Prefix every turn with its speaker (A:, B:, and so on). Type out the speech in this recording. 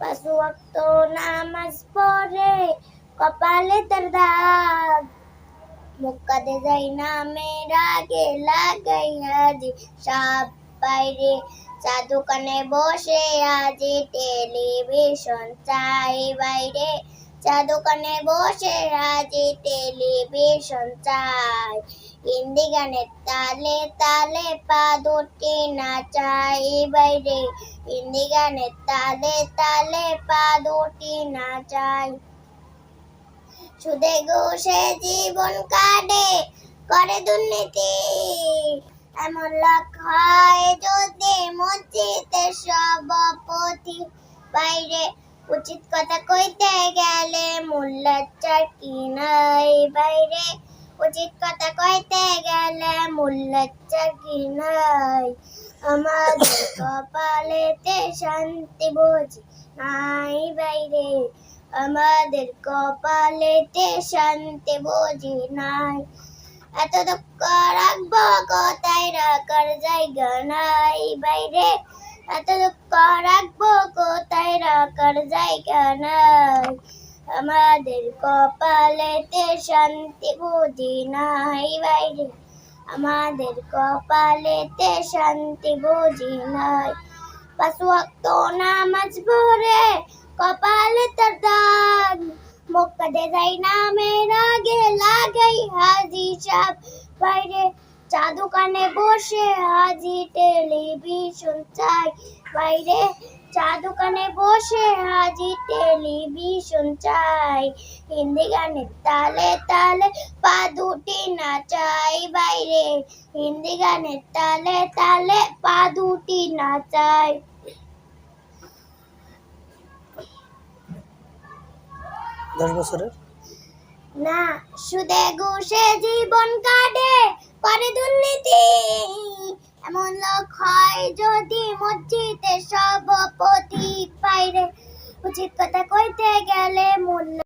A: পাঁচ ওয়াক্ত নামাজ পড়ে, কপালে তার দাগ। মুক্কাতে যাই না মেয়ের আগে লাগাই আজি সব বাইরে চা দোকানে বসে আজি টেলিভিশন চাই বাইরে। চা দোকানে বসে আজি টেলিভিশন চাই। হিন্দি গানের তালে তালে পা দুটি নাচাই বাইরে। হিন্দি গানের তালে তালে পা দুটি নাচাই। সুদে ঘুষে জীবন কাটে করে দুর্নীতি। এমন লোক হয় যদি মসজিদে সভাপতি বাইরে উচিত কথা কইতে গেলে মূল্যাচার কি নাই বাইরে? উচিত কথা কইতে গেলে মূল্যাচার কি নাই? আমাদের কপালেতে শান্তি বুঝি নাই বাইরে। আমাদের কপালেতে শান্তি বুঝি নাই। এত দুঃখ রাখব কোথায় রাখার জায়গা নাই বাইরে। এত দুঃখ রাখব কোথায় রাখার জায়গা নাই? আমাদের কপালেতে শান্তি বুঝি নাই বাইরে। আমাদের কপালেতে শান্তি বুঝি নাই। পাঁচ ওয়াক্ত নামাজ পড়ে কপালে তার দাগ। মক্কাতে যাই নামের আগে লাগাই হাজি সাপ বাইরে চা দোকানে বসে হাজি টেলিভিশন চাই। বাইরে চা দোকানে বসে হাজি টেলিভিশন চাই। হিন্দি গানের তালে তালে পা দুটি না নাচাই। বাইরে হিন্দি গানের তালে তালে পা দুটি নাচাই।
B: দশ বছরের?
A: না সুদে ঘুষে জীবন কাটে। করে দুর্নীতি এমন লোক হয় যদি মসজিদে সভাপতি পাইরে উচিত কথা কইতে গেলে মূল্য